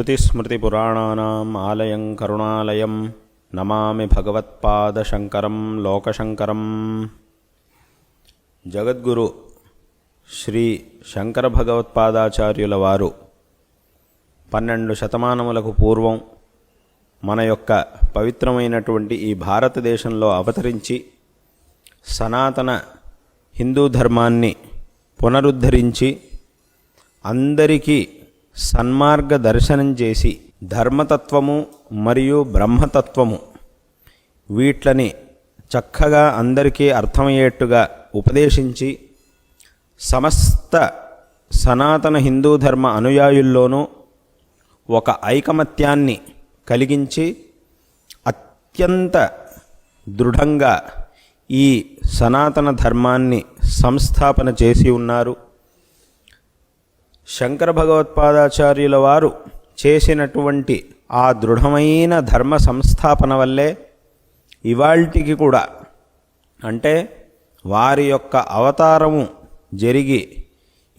శృతిస్మృతిపురాణానాम् ఆలయం కరుణాలయం నమామి భగవత్పాదశంకరం లోకశంకరం జగద్గురు శ్రీ శంకర భగవత్పాదాచార్యుల వారు పన్నెండు శతమానములకు పూర్వం మన యొక్క పవిత్రమైనటువంటి ఈ భారతదేశంలో అవతరించి సనాతన హిందూ ధర్మాన్ని పునరుద్ధరించి అందరికీ సన్మార్గ దర్శనం చేసి ధర్మతత్వము మరియు బ్రహ్మతత్వము వీట్లని చక్కగా అందరికీ అర్థమయ్యేట్టుగా ఉపదేశించి సమస్త సనాతన హిందూ ధర్మ అనుయాయుల్లోనూ ఒక ఐకమత్యాన్ని కలిగించి అత్యంత దృఢంగా ఈ సనాతన ధర్మాన్ని సంస్థాపన చేసి ఉన్నారు. శంకర భగవత్పాదాచార్యుల వారు చేసినటువంటి ఆ దృఢమైన ధర్మ సంస్థాపన వల్లే ఇవాల్టికి కూడా అంటే వారి యొక్క అవతారము జరిగి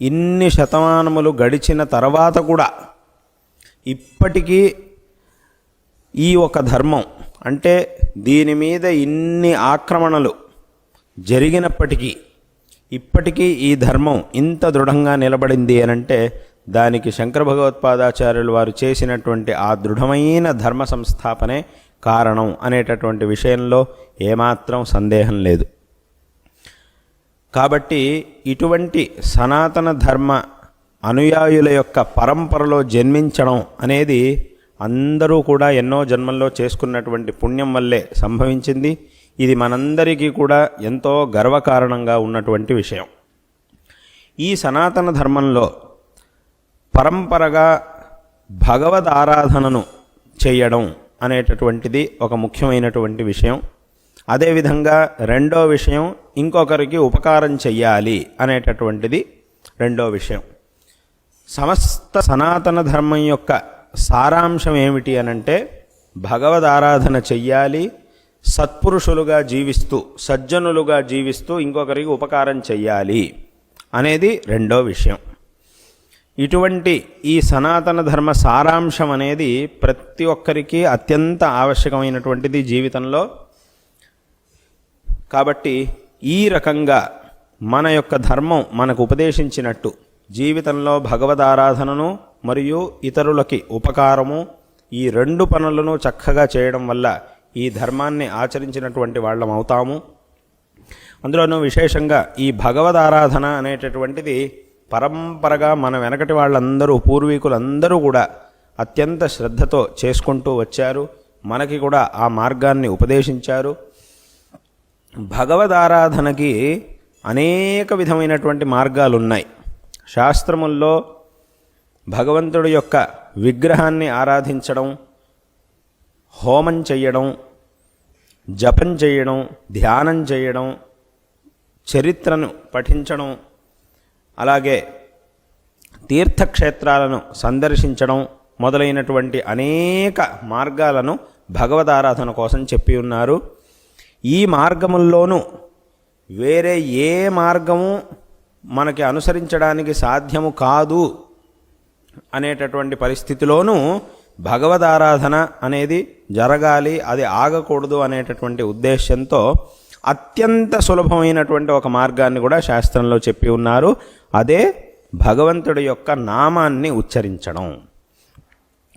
ఇన్ని శతమానములు గడిచిన తర్వాత కూడా ఇప్పటికీ ఈ ఒక ధర్మం అంటే దీని మీద ఇన్ని ఆక్రమణలు జరిగినప్పటికీ ఇప్పటికీ ఈ ధర్మం ఇంత దృఢంగా నిలబడింది అనంటే దానికి శంకర భగవత్పాదాచార్యులు వారు చేసినటువంటి ఆ దృఢమైన ధర్మ సంస్థాపనే కారణం అనేటటువంటి విషయంలో ఏమాత్రం సందేహం లేదు. కాబట్టి ఇటువంటి సనాతన ధర్మ అనుయాయుల యొక్క పరంపరలో జన్మించడం అనేది అందరూ కూడా ఎన్నో జన్మల్లో చేసుకున్నటువంటి పుణ్యం వల్లే సంభవించింది. ఇది మనందరికీ కూడా ఎంతో గర్వకారణంగా ఉన్నటువంటి విషయం. ఈ సనాతన ధర్మంలో పరంపరగా భగవద్ ఆరాధనను చేయడం అనేటటువంటిది ఒక ముఖ్యమైనటువంటి విషయం. అదేవిధంగా రెండో విషయం ఇంకొకరికి ఉపకారం చెయ్యాలి అనేటటువంటిది రెండో విషయం. సమస్త సనాతన ధర్మం యొక్క సారాంశం ఏమిటి అనంటే భగవద్ ఆరాధన చెయ్యాలి సత్పురుషులుగా జీవిస్తూ సజ్జనులుగా జీవిస్తూ ఇంకొకరికి ఉపకారం చెయ్యాలి అనేది రెండో విషయం. ఇటువంటి ఈ సనాతన ధర్మ సారాంశం అనేది ప్రతి ఒక్కరికి అత్యంత ఆవశ్యకమైనటువంటిది జీవితంలో. కాబట్టి ఈ రకంగా మన యొక్క ధర్మం మనకు ఉపదేశించినట్టు జీవితంలో భగవద్ ఆరాధనను మరియు ఇతరులకి ఉపకారము ఈ రెండు పనులను చక్కగా చేయడం వల్ల ఈ ధర్మాన్ని ఆచరించినటువంటి వాళ్ళం అవుతాము. అందులోనూ విశేషంగా ఈ భగవద్ ఆరాధన అనేటటువంటిది పరంపరగా మన వెనకటి వాళ్ళందరూ పూర్వీకులందరూ కూడా అత్యంత శ్రద్ధతో చేసుకుంటూ వచ్చారు. మనకి కూడా ఆ మార్గాన్ని ఉపదేశించారు. భగవద్ ఆరాధనకి అనేక విధమైనటువంటి మార్గాలు ఉన్నాయి శాస్త్రముల్లో భగవంతుడి యొక్క విగ్రహాన్ని ఆరాధించడం హోమం చేయడం జపం చేయడం ధ్యానం చేయడం చరిత్రను పఠించడం అలాగే తీర్థక్షేత్రాలను సందర్శించడం మొదలైనటువంటి అనేక మార్గాలను భగవదారాధన కోసం చెప్పి ఉన్నారు. ఈ మార్గముల్లోనూ వేరే ఏ మార్గము మనకి అనుసరించడానికి సాధ్యము కాదు అనేటటువంటి పరిస్థితిలోనూ భగవదారాధన అనేది జరగాలి అది ఆగకూడదు అనేటటువంటి ఉద్దేశంతో అత్యంత సులభమైనటువంటి ఒక మార్గాన్ని కూడా శాస్త్రంలో చెప్పి ఉన్నారు. అదే భగవంతుడి యొక్క నామాన్ని ఉచ్చరించడం.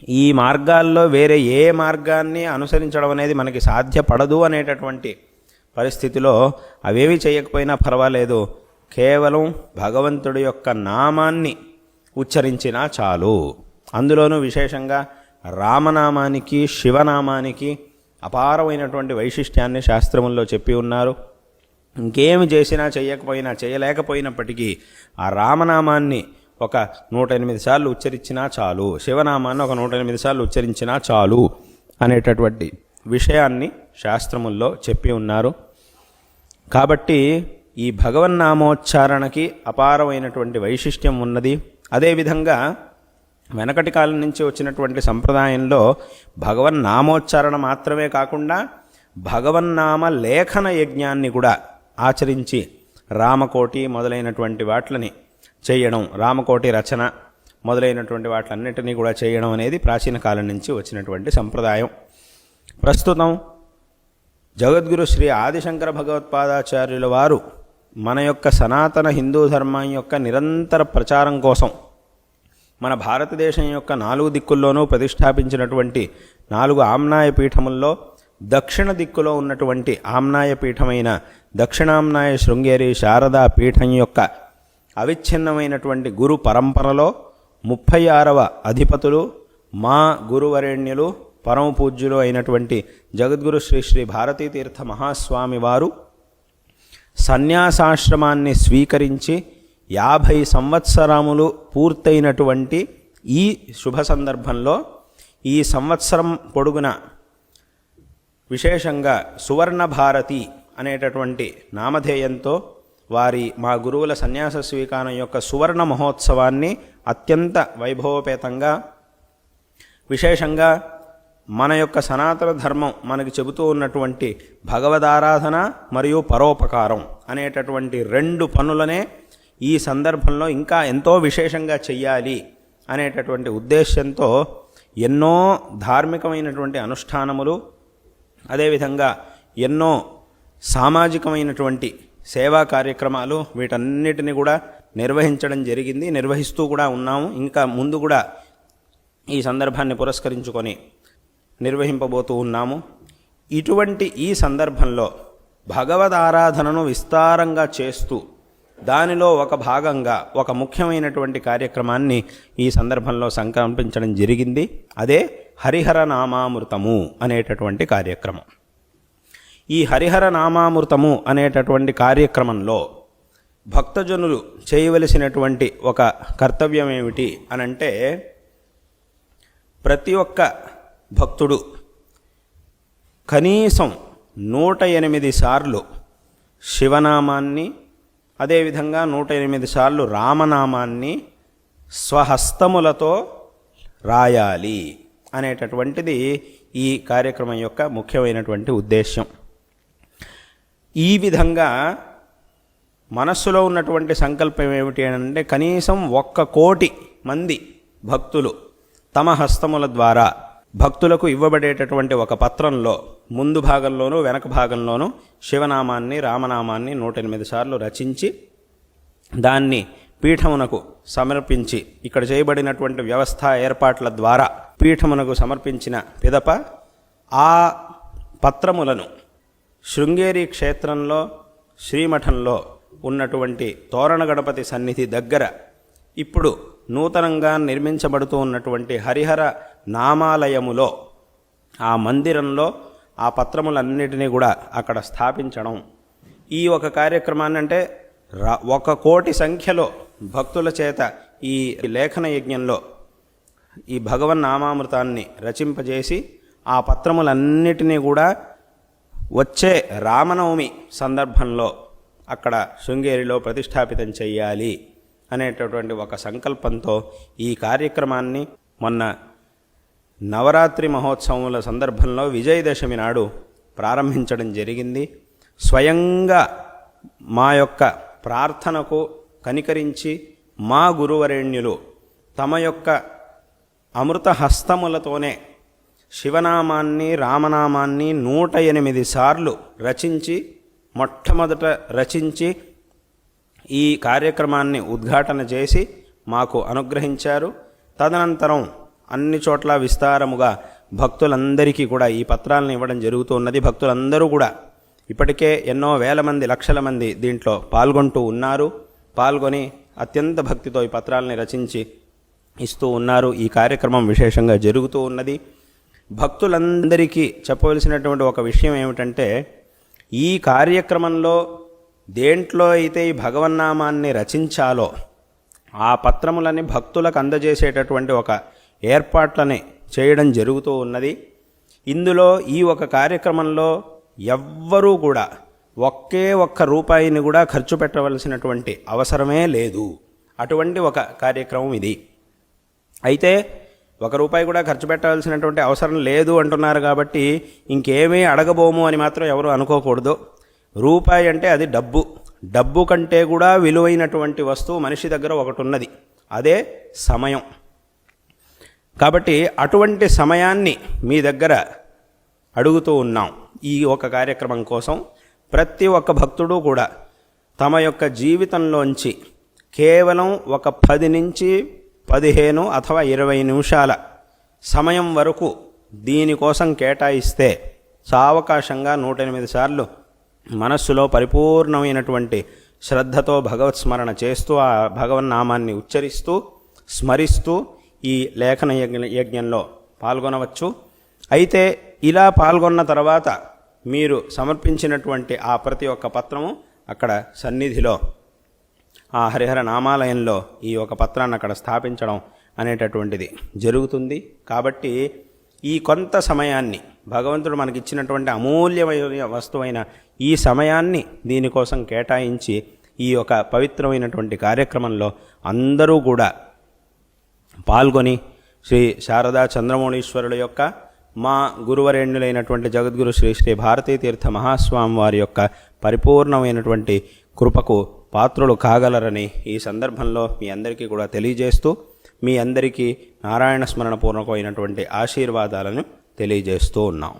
ఈ మార్గాల్లో వేరే ఏ మార్గాన్ని అనుసరించడం అనేది మనకి సాధ్యపడదు అనేటటువంటి పరిస్థితిలో అవేవి చేయకపోయినా పర్వాలేదు. కేవలం భగవంతుడి యొక్క నామాన్ని ఉచ్చరించినా చాలు. అందులోనూ విశేషంగా రామనామానికి శివనామానికి అపారమైనటువంటి వైశిష్ట్యాన్ని శాస్త్రముల్లో చెప్పి ఉన్నారు. ఇంకేమి చేసినా చేయకపోయినా చేయలేకపోయినప్పటికీ ఆ రామనామాన్ని ఒక నూట ఎనిమిది సార్లు ఉచ్చరించినా చాలు శివనామాన్ని ఒక నూట ఎనిమిది సార్లు ఉచ్చరించినా చాలు అనేటటువంటి విషయాన్ని శాస్త్రముల్లో చెప్పి ఉన్నారు. కాబట్టి ఈ భగవన్నామోచ్చారణకి అపారమైనటువంటి వైశిష్ట్యం ఉన్నది. అదేవిధంగా వెనకటి కాలం నుంచి వచ్చినటువంటి సంప్రదాయంలో భగవన్నామోచ్చారణ మాత్రమే కాకుండా భగవన్నామ లేఖన యజ్ఞాన్ని కూడా ఆచరించి రామకోటి మొదలైనటువంటి వాట్లని చేయడం రామకోటి రచన మొదలైనటువంటి వాటిలన్నిటినీ కూడా చేయడం అనేది ప్రాచీన కాలం నుంచి వచ్చినటువంటి సంప్రదాయం. ప్రస్తుతం జగద్గురు శ్రీ ఆదిశంకర భగవత్పాదాచార్యుల వారు మన యొక్క సనాతన హిందూ ధర్మం యొక్క నిరంతర ప్రచారం కోసం మన భారతదేశం యొక్క నాలుగు దిక్కుల్లోనూ ప్రతిష్టాపించినటువంటి నాలుగు ఆమ్నాయ పీఠముల్లో దక్షిణ దిక్కులో ఉన్నటువంటి ఆమ్నాయ పీఠమైన దక్షిణామ్నాయ శృంగేరి శారదా పీఠం యొక్క అవిచ్ఛిన్నమైనటువంటి గురు పరంపరలో ముప్పై ఆరవ అధిపతులు మా గురువరేణ్యులు పరమ పూజ్యులు అయినటువంటి జగద్గురు శ్రీ శ్రీ భారతీతీర్థ మహాస్వామి వారు సన్యాసాశ్రమాన్ని స్వీకరించి యాభై సంవత్సరములు పూర్తయినటువంటి ఈ శుభ సందర్భంలో ఈ సంవత్సరం పొడుగున విశేషంగా సువర్ణ భారతి అనేటటువంటి నామధేయంతో వారి మా గురువుల సన్యాస స్వీకారం యొక్క సువర్ణ మహోత్సవాన్ని అత్యంత వైభవపేతంగా విశేషంగా మన యొక్క సనాతన ధర్మం మనకు చెబుతూ ఉన్నటువంటి భగవదారాధన మరియు పరోపకారం అనేటటువంటి రెండు పనులనే ఈ సందర్భంలో ఇంకా ఎంతో విశేషంగా చెయ్యాలి అనేటటువంటి ఉద్దేశ్యంతో ఎన్నో ధార్మికమైనటువంటి అనుష్ఠానములు అదేవిధంగా ఎన్నో సామాజికమైనటువంటి సేవా కార్యక్రమాలు వీటన్నిటిని కూడా నిర్వహించడం జరిగింది నిర్వహిస్తూ కూడా ఉన్నాము. ఇంకా ముందు కూడా ఈ సందర్భాన్ని పురస్కరించుకొని నిర్వహింపబోతూ ఉన్నాము. ఇటువంటి ఈ సందర్భంలో భగవద్ ఆరాధనను విస్తారంగా చేస్తూ దానిలో ఒక భాగంగా ఒక ముఖ్యమైనటువంటి కార్యక్రమాన్ని ఈ సందర్భంలో సంకల్పించడం జరిగింది. అదే హరిహర నామామృతము అనేటటువంటి కార్యక్రమం. ఈ హరిహర నామామృతము అనేటటువంటి కార్యక్రమంలో భక్తజనులు చేయవలసినటువంటి ఒక కర్తవ్యం ఏమిటి అనంటే ప్రతి ఒక్క భక్తుడు కనీసం నూట ఎనిమిది సార్లు శివనామాన్ని అదేవిధంగా నూట ఎనిమిది సార్లు రామనామాన్ని స్వహస్తములతో రాయాలి అనేటటువంటిది ఈ కార్యక్రమం యొక్క ముఖ్యమైనటువంటి ఉద్దేశ్యం. ఈ విధంగా మనస్సులో ఉన్నటువంటి సంకల్పం ఏమిటి అంటే కనీసం ఒక్క కోటి మంది భక్తులు తమ హస్తముల ద్వారా భక్తులకు ఇవ్వబడేటటువంటి ఒక పత్రంలో ముందు భాగంలోనూ వెనక భాగంలోనూ శివనామాన్ని రామనామాన్ని నూట ఎనిమిది సార్లు రచించి దాన్ని పీఠమునకు సమర్పించి ఇక్కడ చేయబడినటువంటి వ్యవస్థ ఏర్పాట్ల ద్వారా పీఠమునకు సమర్పించిన పిదప ఆ పత్రములను శృంగేరి క్షేత్రంలో శ్రీమఠంలో ఉన్నటువంటి తోరణ గణపతి సన్నిధి దగ్గర ఇప్పుడు నూతనంగా నిర్మించబడుతూ ఉన్నటువంటి హరిహర నామాలయములో ఆ మందిరంలో ఆ పత్రములన్నిటినీ కూడా అక్కడ స్థాపించడం. ఈ ఒక కార్యక్రమాన్ని అంటే ఒక కోటి సంఖ్యలో భక్తుల చేత ఈ లేఖన యజ్ఞంలో ఈ భగవన్ నామామృతాన్ని రచింపజేసి ఆ పత్రములన్నిటినీ కూడా వచ్చే రామనవమి సందర్భంలో అక్కడ శృంగేరిలో ప్రతిష్టాపితం చేయాలి అనేటటువంటి ఒక సంకల్పంతో ఈ కార్యక్రమాన్ని మొన్న నవరాత్రి మహోత్సవముల సందర్భంలో విజయదశమి నాడు ప్రారంభించడం జరిగింది. స్వయంగా మా యొక్క ప్రార్థనకు కనికరించి మా గురువరేణ్యులు తమ యొక్క అమృత హస్తములతోనే శివనామాన్ని రామనామాన్ని నూట ఎనిమిది సార్లు రచించి మొట్టమొదట రచించి ఈ కార్యక్రమాన్ని ఉద్ఘాటన చేసి మాకు అనుగ్రహించారు. తదనంతరం అన్ని చోట్ల విస్తారముగా భక్తులందరికీ కూడా ఈ పత్రాలను ఇవ్వడం జరుగుతున్నది భక్తులందరూ కూడా ఇప్పటికే ఎన్నో వేల మంది లక్షల మంది దీంట్లో పాల్గొంటూ ఉన్నారు. పాల్గొని అత్యంత భక్తితో ఈ పత్రాలని రచించి ఇస్తూ ఉన్నారు. ఈ కార్యక్రమం విశేషంగా జరుగుతూ ఉన్నది. భక్తులందరికీ చెప్పవలసినటువంటి ఒక విషయం ఏమిటంటే ఈ కార్యక్రమంలో దేంట్లో అయితే ఈ భగవన్నామాన్ని రచించాలో ఆ పత్రములని భక్తులకు అందజేసేటటువంటి ఒక ఏర్పాట్లని చేయడం జరుగుతూ ఉన్నది. ఇందులో ఈ ఒక కార్యక్రమంలో ఎవ్వరూ కూడా ఒకే ఒక్క రూపాయిని కూడా ఖర్చు పెట్టవలసినటువంటి అవసరమే లేదు. అటువంటి ఒక కార్యక్రమం ఇది. అయితే ఒక రూపాయి కూడా ఖర్చు పెట్టాల్సినటువంటి అవసరం లేదు అంటున్నారు కాబట్టి ఇంకేమీ అడగబోము అని మాత్రం ఎవరు అనుకోకూడదు. రూపాయి అంటే అది డబ్బు. డబ్బు కంటే కూడా విలువైనటువంటి వస్తువు మనిషి దగ్గర ఒకటి ఉన్నది. అదే సమయం. కాబట్టి అటువంటి సమయాన్ని మీ దగ్గర అడుగుతూ ఉన్నాం ఈ ఒక కార్యక్రమం కోసం. ప్రతి ఒక్క భక్తుడు కూడా తమ యొక్క జీవితంలోంచి కేవలం ఒక పది నుంచి పదిహేను అథవా ఇరవై నిమిషాల సమయం వరకు దీనికోసం కేటాయిస్తే సావకాశంగా నూట ఎనిమిది సార్లు మనస్సులో పరిపూర్ణమైనటువంటి శ్రద్ధతో భగవత్ స్మరణ చేస్తూ ఆ భగవన్నామాన్ని ఉచ్చరిస్తూ స్మరిస్తూ ఈ లేఖన యజ్ఞంలో పాల్గొనవచ్చు. అయితే ఇలా పాల్గొన్న తర్వాత మీరు సమర్పించినటువంటి ఆ ప్రతి ఒక్క పత్రము అక్కడ సన్నిధిలో ఆ హరిహర నామాలయంలో ఈ ఒక పత్రాన్ని అక్కడ స్థాపించడం అనేటటువంటిది జరుగుతుంది. కాబట్టి ఈ కొంత సమయాన్ని భగవంతుడు మనకిచ్చినటువంటి అమూల్యమైన వస్తువైన ఈ సమయాన్ని దీనికోసం కేటాయించి ఈ యొక్క పవిత్రమైనటువంటి కార్యక్రమంలో అందరూ కూడా పాల్గొని శ్రీ శారదా చంద్రమౌళీశ్వరుల యొక్క మా గురువరేణులైనటువంటి జగద్గురు శ్రీ శ్రీ భారతీ తీర్థ మహాస్వామి వారి యొక్క పరిపూర్ణమైనటువంటి కృపకు పాత్రులు కాగలరని ఈ సందర్భంలో మీ అందరికీ కూడా తెలియజేస్తూ మీ అందరికీ నారాయణ స్మరణ పూర్వకమైనటువంటి ఆశీర్వాదాలను తెలియజేస్తూ ఉన్నాం.